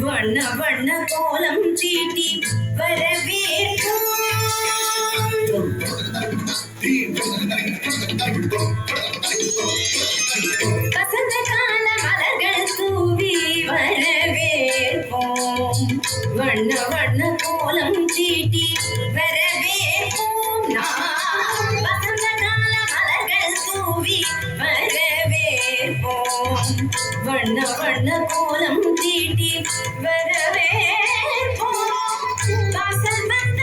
வண்ண வண்ண கோலம் சீட்டி வரவேற்கும் வசந்த கால மலர்கள் தூவி வரவேற்போம் வண்ண வண்ண கோலம் சீட்டி வண்ண வண்ண கோலம் தீட்டி வரவேற்போம் வாசல் வந்த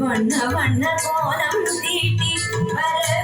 வண்ண வண்ண கோலம் தீட்டி வர